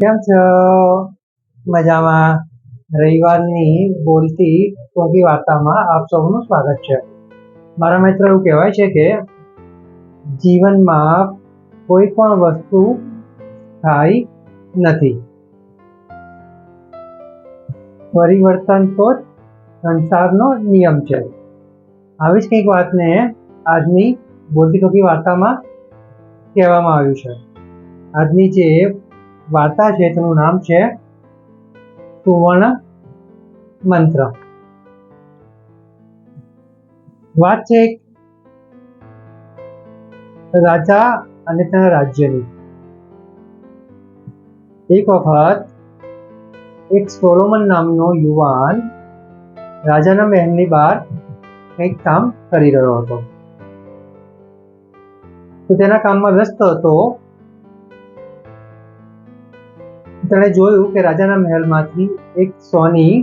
કેમ છો? મજામાં. રવિવારની બોલતી ટૂંકી વાર્તામાં આપ સૌનું સ્વાગત છે. મારા મિત્ર, એવું કહેવાય છે કે જીવનમાં કોઈ પણ વસ્તુ સ્થાયી નથી. પરિવર્તન તો સંસારનો નિયમ છે. આવી જ કંઈક વાતને આજની બોલતી ટૂંકી વાર્તામાં કહેવામાં આવ્યું છે. આજની જે વાર્તા છે, તેનું નામ છે સુવર્ણ મંત્ર. વાત છે રાજા અને તેના રાજ્યની. એક વખત એક સોલોમન નામનો યુવાન રાજાના મહેલની બહાર કંઈક કામ કરી રહ્યો હતો. તો તેના કામમાં વ્યસ્ત હતો તેણે જોયું કે રાજાના મહેલમાંથી એક સોની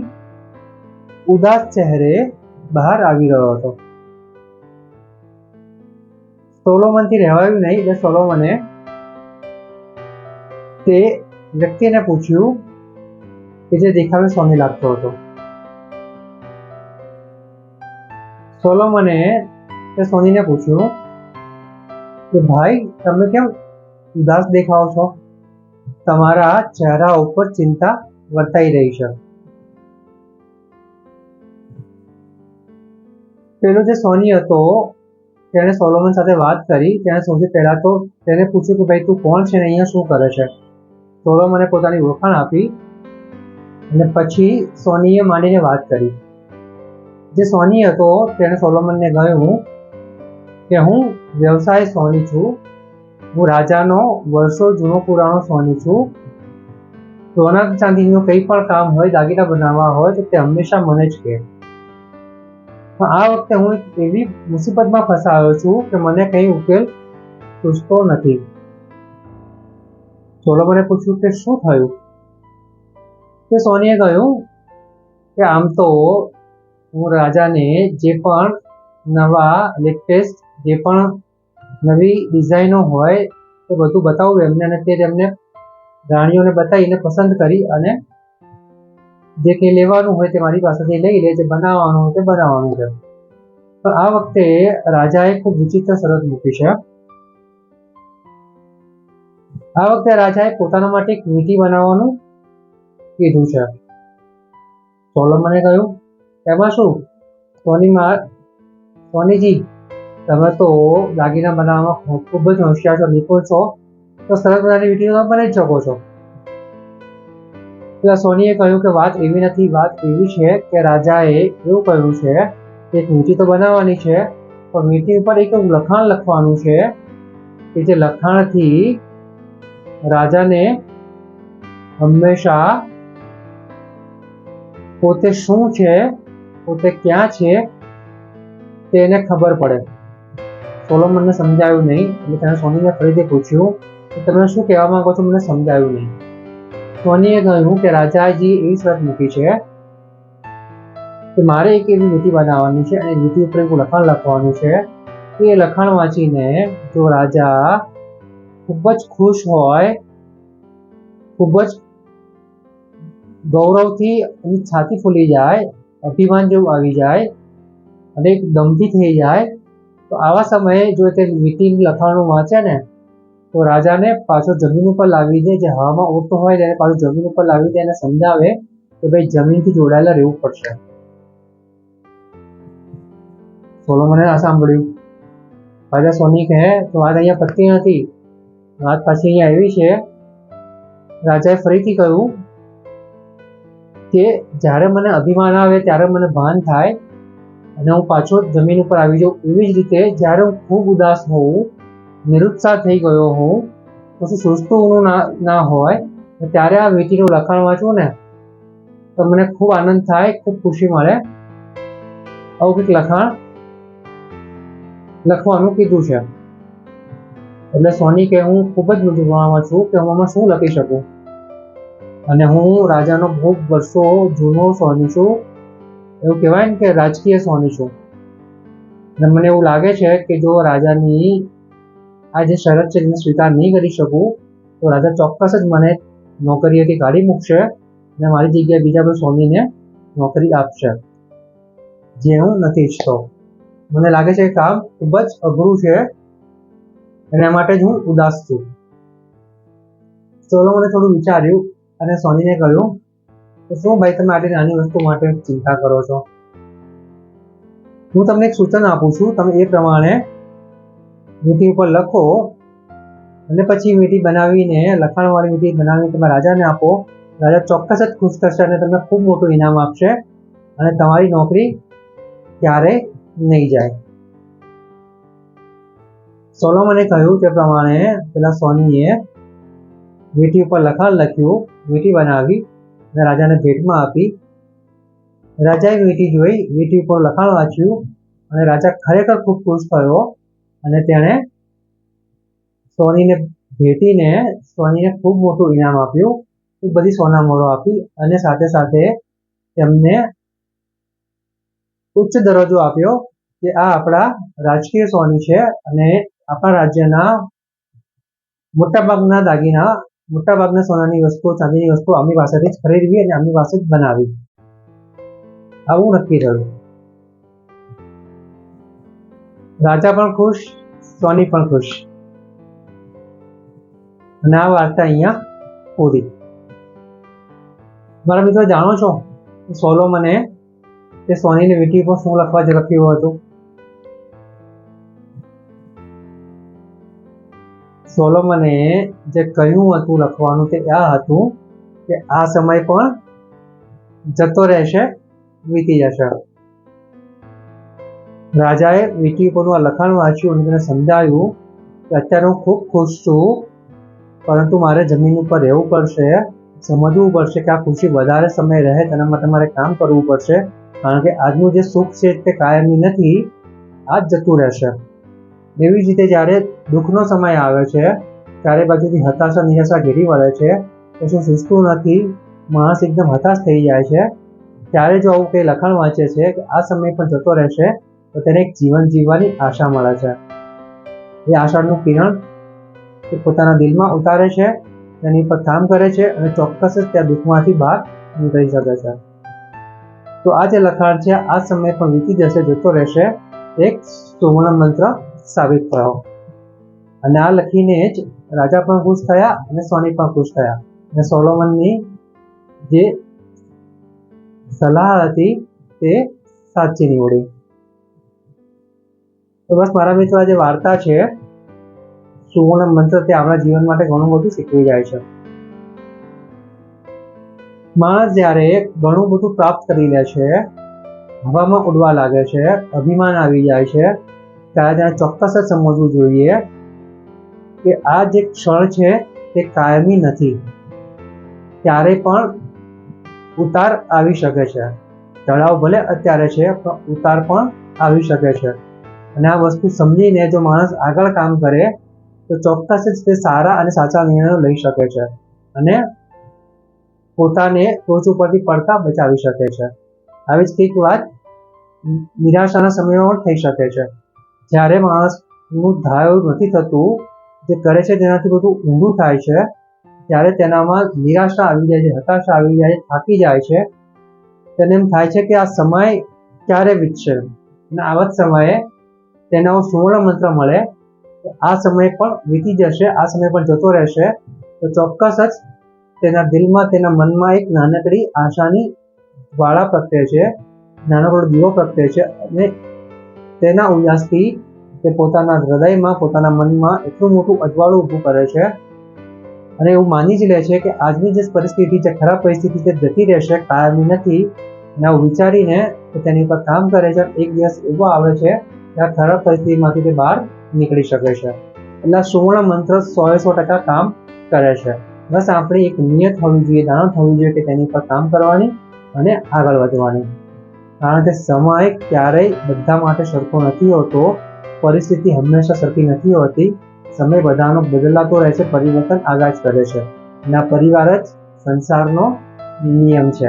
ઉદાસ ચહેરે બહાર આવી રહ્યો હતો. સોલોમનથી રહેવાયું નહીં, એટલે સોલોમને તે વ્યક્તિને પૂછ્યું કે જે દેખાવે સોની લાગતો હતો. સોલોમને તે સોનીને પૂછ્યું કે, ભાઈ, તમે કેમ ઉદાસ દેખાવ છો? તમારા ચહેરા ઉપર ચિંતા વર્તાઈ રહી છે. પેલો જે સોની હતો, તેણે સોલોમન સાથે વાત કરી, તેણે સૌથી પહેલા તો તેને પૂછ્યું કે ભાઈ, તું કોણ છે ને અહીંયા શું કરે છે? સોલોમને પોતાની ઓળખાણ આપી અને પછી સોનીએ માંડીને વાત કરી. જે સોની હતો, તેણે સોલોમનને કહ્યું કે, હું વ્યવસાય સોની છું હું રાજાનો વર્ષો જૂનો પુરાણો સોની છું. સોના ચાંદીનું કંઈ પણ કામ હોય, દાગીના બનાવવા હોય, તો તે હંમેશા મને જ કહે. આ વખતે હું એવી મુસીબતમાં ફસાયો છું કે મને કંઈ ઉકેલ સૂચતો નથી. સોલોમને પૂછ્યું કે શું થયું? તે સોનીએ કહ્યું કે આમ તો હું રાજાને જે પણ નવા લેટેસ્ટ જે પણ નવી ડિઝાઇનો હોય તો બધું બતાવું એમને અને તે તેમને રાણીઓને બતાવીને પસંદ કરી અને જે કંઈ લેવાનું હોય તે મારી પાસેથી લઈ લે, જે બનાવવાનું હોય તે બનાવવાનું છે. પણ આ વખતે રાજાએ ખૂબ વિચિત્ર શરત મૂકી છે. આ વખતે રાજાએ પોતાના માટે એક નીતિ બનાવવાનું કીધું છે. સોલમને કહ્યું, એમાં શું? સોનીમાં, સોનીજી તમે તો દાગીના બનાવવામાં ખૂબ જ હોશિયાર છો, નિપુણ છો. તો સરસ મજાની વીડિયો તમે બનાવી શકો છો. પેલા સોનીએ કહ્યું કે વાત એવી નથી, વાત એવી છે કે રાજાએ એવું કહ્યું છે કે એક તો બનાવવાની છે, પણ વીંટી ઉપર એક લખાણ લખવાનું છે કે જે લખાણથી રાજાને હંમેશા પોતે શું છે, પોતે ક્યાં છે, તેને ખબર પડે. સોલોમનને સમજાયું નહીં, એટલે તેણે સોનીને ફરીથી પૂછ્યું કે તમે શું કહેવા માંગો છો, મને સમજાયું નહીં. સોનીએ કહ્યું કે રાજાજી એવી શરત મૂકી છે કે મારે એક એવી નીતિ બનાવવાની છે અને નીતિ ઉપર એક લખાણ લખવાનું છે. એ લખાણ વાંચીને જો રાજા ખૂબ જ ખુશ હોય, ખૂબ જ ગૌરવથી એની છાતી ફૂલી જાય, અભિમાન જેવું આવી જાય અને એક દમથી થઈ જાય તો આવા સમયે જો તે મિટિંગ લખાણું વાંચે ને, તો રાજાને પાછો જમીન ઉપર લાવી દે, જે હવામાં ઓટો હોય ત્યારે પાછું જમીન ઉપર લાવી દે અને સમજાવે કે ભાઈ જમીનથી જોડાયેલા રહેવું પડશે. સોલોમને આ સાંભળ્યું. રાજા સોની કહે, તો વાત અહીંયા પતી નથી. વાત પાછી અહીંયા આવી છે. રાજાએ ફરીથી કહ્યું કે, જ્યારે મને અભિમાન આવે, ત્યારે મને ભાન થાય અને હું પાછો જમીન ઉપર આવી જાઉં એવી જ રીતે જ્યારે હું ખૂબ ઉદાસ હોઉં, નિરુત્સાહ થઈ ગયો હોઉં, પછી સુસ્તું ના ના હોય ત્યારે આ વીંટીનું લખાણ વાંચું ને, તો મને ખૂબ આનંદ થાય, ખૂબ ખુશી મળે. આવું કંઈક લખાણ લખવાનું કીધું છે. એટલે સોની કે હું ખૂબ જ મૂંઝવણમાં છું કે હું આમાં શું લખી શકું? અને હું રાજાનો ખૂબ વર્ષો જૂનો સોની છું એવું કહેવાય ને કે રાજકીય સોની છું અને મને એવું લાગે છે કે જો રાજાની આ જે શરત છે એને સ્વીકાર નહીં કરી શકું, તો રાજા ચોક્કસ જ મને નોકરીએથી કાઢી મૂકશે અને મારી જગ્યાએ બીજા કોઈ સોનીને નોકરી આપશે. જે હું નથી ઈચ્છતો. મને લાગે છે કે કામ ખૂબ જ અઘરું છે એના માટે જ હું ઉદાસ છું. સોલોમને થોડું વિચાર્યું અને સોનીને કહ્યું કે શું ભાઈ તમે આટલી નાની વસ્તુ માટે ચિંતા કરો છો? હું તમને એક સૂચન આપું છું. તમે એ પ્રમાણે વીંટી ઉપર લખો અને પછી વીંટી બનાવીને, લખાણવાળી વીંટી બનાવીને તમે રાજાને આપો. રાજા ચોક્કસ જ ખુશ થશે અને તમને ખૂબ મોટું ઇનામ આપશે અને તમારી નોકરી ક્યારેય નહીં જાય. સોલોમને કહ્યું તે પ્રમાણે પેલા સોનીએ વીંટી ઉપર લખાણ લખ્યું વીંટી બનાવી. અને રાજાને ભેટમાં આપી. રાજાએ વીંટી જોઈ, વીંટી ઉપર લખાણ વાંચ્યું અને રાજા ખરેખર ખૂબ ખુશ થયો અને તેણે સોનીને ભેટીને સોનીને ખૂબ મોટું ઇનામ આપ્યું. ખૂબ બધી સોનામોરો આપી અને સાથે સાથે તેમને ઉચ્ચ દરજ્જો આપ્યો કે આ આપણા રાજકીય સોની છે અને આપણા રાજ્યના મોટાભાગના દાગીના મોટાભાગના સોનાની વસ્તુઓ, ચાંદીની વસ્તુઓ આમની પાસેથી જ ખરીદવી અને આમની પાસે જ બનાવી આવું નક્કી થયું. રાજા પણ ખુશ સોની પણ ખુશ. અને આ વાર્તા અહીંયા પૂરી. મારા મિત્રો, જાણો છો સોલો મને તે સોનીની વીટી પર શું લખવા જ લખ્યું હતું? સોલોમને જે કહ્યું હતું, લખવાનું તે આ હતું કે આ સમય પણ જતો રહેશે, વીતી જશે. રાજાએ વીટી પરનું આ લખાણ વાંચ્યું અને તેને સમજાવ્યું કે અત્યારે હું ખૂબ ખુશ છું, પરંતુ મારે જમીન ઉપર રહેવું પડશે, સમજવું પડશે કે આ ખુશી વધારે સમય રહે, તેના માટે મારે કામ કરવું પડશે, કારણ કે આજનું જે સુખ છે તે કાયમી નથી આ જ જતું રહેશે. એવી રીતે જ્યારે દુઃખનો સમય આવે છે ચારે બાજુથી હતાશા નિરાશા ઘેરી વળે છે. કશું સૂચતું નથી માણસ એકદમ હતાશ થઈ જાય છે. ત્યારે જો આવું કંઈ લખાણ વાંચે છે કે આ સમય પણ જતો રહેશે, તો તેને એક જીવન જીવવાની આશા મળે છે. એ આશાનું કિરણ તે પોતાના દિલમાં ઉતારે છે તેની પર કામ કરે છે અને ચોક્કસ જ ત્યાં દુઃખમાંથી બહાર નીકળી શકે છે. તો આ જે લખાણ છે, આ સમય પણ વીતી જશે, જતો રહેશે. એક સુવર્ણ મંત્ર સાબિત થયો. અને આ લખીને જ રાજા પણ ખુશ થયા અને સોની પણ ખુશ થયા. અને સોલોમનની જે સલાહ હતી તે સાચી નીવડી. તો બસ મારા મિત્રો જે વાર્તા છે, સુવર્ણ મંત્ર તે આપણા જીવન માટે ઘણું બધું શીખવી જાય છે. માણસ જ્યારે ઘણું બધું પ્રાપ્ત કરી લે છે, હવામાં ઉડવા લાગે છે, અભિમાન આવી જાય છે ત્યારે તેને ચોક્કસ જ સમજવું જોઈએ કે આ જે ક્ષણ છે તે કાયમી નથી. ત્યારે પણ ઉતાર આવી શકે છે. ચઢાવ ભલે અત્યારે છે, પણ ઉતાર પણ આવી શકે છે. અને આ વસ્તુ સમજીને જો માણસ આગળ કામ કરે, તો ચોક્કસ જ તે સારા અને સાચા નિર્ણયો લઈ શકે છે. અને પોતાને ટોચ ઉપરથી પડતા બચાવી શકે છે. આવી જ કંઈક વાત નિરાશાના સમયમાં પણ થઈ શકે છે. જ્યારે માણસનું ધાર્યું નથી થતું, જે કરે છે તેનાથી બધું ઊંધું થાય છે, ત્યારે તેનામાં નિરાશા આવી જાય છે, હતાશા આવી જાય છે થાકી જાય છે. તેને એમ થાય છે કે આ સમય ક્યારે વીતશે? અને આવા જ સમયે તેનો સુવર્ણ મંત્ર મળે આ સમય પણ વીતી જશે, આ સમય પણ જતો રહેશે. તો ચોક્કસ જ તેના દિલમાં, તેના મનમાં એક નાનકડી આશાની જ્વાળા પ્રગટે છે, નાનકડો દીવો પ્રગટે છે અને તેના ઉલ્લાસથી તે પોતાના હૃદયમાં, પોતાના મનમાં એટલું મોટું અજવાળું ઊભું કરે છે અને એવું માની જ લે છે કે આજની જે પરિસ્થિતિ જે ખરાબ પરિસ્થિતિ જે જતી રહેશે, કાયમી નથી અને વિચારીને તેની ઉપર કામ કરે છે એક દિવસ એવો આવે છે કે આ ખરાબ પરિસ્થિતિમાંથી તે બહાર નીકળી શકે છે. એટલે સુવર્ણ મંત્ર સો સો ટકા કામ કરે છે. બસ આપણે એક નિયત હોવી જોઈએ દાણ થવું જોઈએ કે તેની પર કામ કરવાની અને આગળ વધવાની. કારણ કે સમય ક્યારેય બધા માટે સરખો નથી હોતો. પરિસ્થિતિ હંમેશા સરખી નથી હોતી. સમય બધાનો બદલાતો રહે છે, પરિવર્તન આગાજ કરે છે. અને પરિવાર જ સંસારનો નિયમ છે.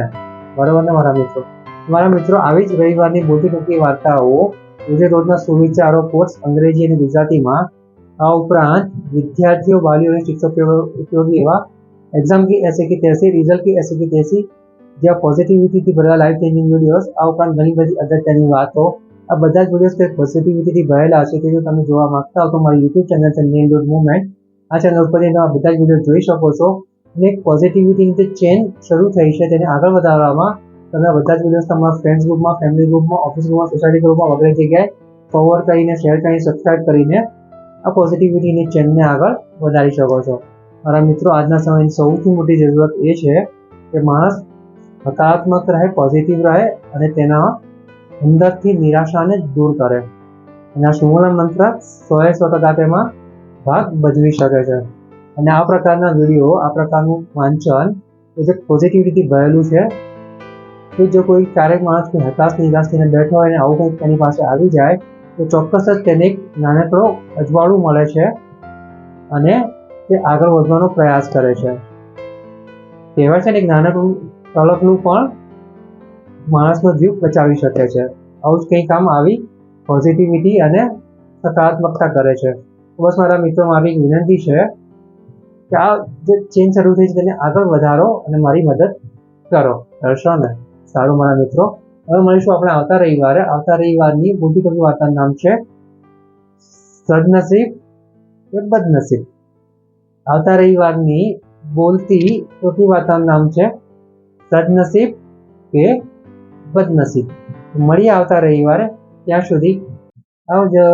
બરાબર ને મારા મિત્રો? મારા મિત્રો, આવી જ રવિવારની મોટી મોટી વાર્તાઓ, રોજે રોજના સુવિચારો કોર્સ અંગ્રેજી અને ગુજરાતીમાં. આ ઉપરાંત વિદ્યાર્થીઓ વાલીઓને શિક્ષકો ઉપયોગી એવા. એક્ઝામ કી એસે કી તેસી રિઝલ્ટ કી એસે કી તૈસી જ્યાં પોઝિટિવિટીથી ભરેલા લાઈફ ચેન્જિંગ વિડીયોઝ આ ઉપરાંત ઘણી બધી અગત્યની વાતો, આ બધા જ વિડીયોઝ કંઈક પોઝિટિવિટીથી ભરેલા કે જો તમે જોવા માંગતા હો તો મારી યુટ્યુબ ચેનલ છે મેન ડોટ મુવમેન્ટ આ ચેનલ ઉપર તમે આ બધા જ વીડિયો જોઈ શકો છો. અને એક પોઝિટિવિટીની જે ચેન શરૂ થઈ છે તેને આગળ વધારવામાં તમે બધા જ વિડીયોઝ તમારા ફ્રેન્ડ્સ ગ્રુપમાં ફેમિલી ગ્રુપમાં ઓફિસ ગ્રુપમાં સોસાયટી ગ્રુપમાં વગેરે જગ્યાએ ફોરવર્ડ કરીને શેર કરીને સબસ્ક્રાઇબ કરીને આ પોઝિટિવિટીની ચેનને આગળ વધારી શકો છો. મારા મિત્રો, આજના સમયની સૌથી મોટી જરૂરત એ છે કે માણસ હકારાત્મક રહે પોઝિટિવ રહે અને તેના અંદરથી નિરાશાને દૂર કરે. અને સુવર્ણ મંત્ર સોએ સો ટકા તેમાં ભાગ ભજવી શકે છે. અને આ પ્રકારના વીડિયો, આ પ્રકારનું વાંચન એ જે પોઝિટિવિટીથી ભરેલું છે કે જો કોઈ ક્યારેક માણસ કોઈ હતાશ, નિરાશ થઈને બેઠો હોય અને આવું કંઈક તેની પાસે આવી જાય, તો ચોક્કસ જ તેને એક નાનકડો અજવાળું મળે છે અને તે આગળ વધવાનો પ્રયાસ કરે છે. કહેવાય છે ને એક નાનકડું તલકનું પણ માણસનો જીવ બચાવી શકે છે. આવું જ કંઈ કામ આવી પોઝિટિવિટી અને સકારાત્મકતા કરે છે. બસ મારા મિત્રો, મારી વિનંતી છે કે આ જે ચેન્જ શરૂ થઈ છે તેને આગળ વધારો અને મારી મદદ કરો. કરશો ને. સારું મારા મિત્રો. હવે મળીશું આપણે આવતા રવિવારે. આવતા રવિવારની મોટી કવિ વાર્તાનું નામ છે સદનસીબ કે બદનસીબ. આવતા રવિવારની બોલતી ટોટી વાર્તાનું નામ છે સદનસીબ કે બદનસીબ. મળીએ આવતા રવિવારે. ત્યાં સુધી આવજો.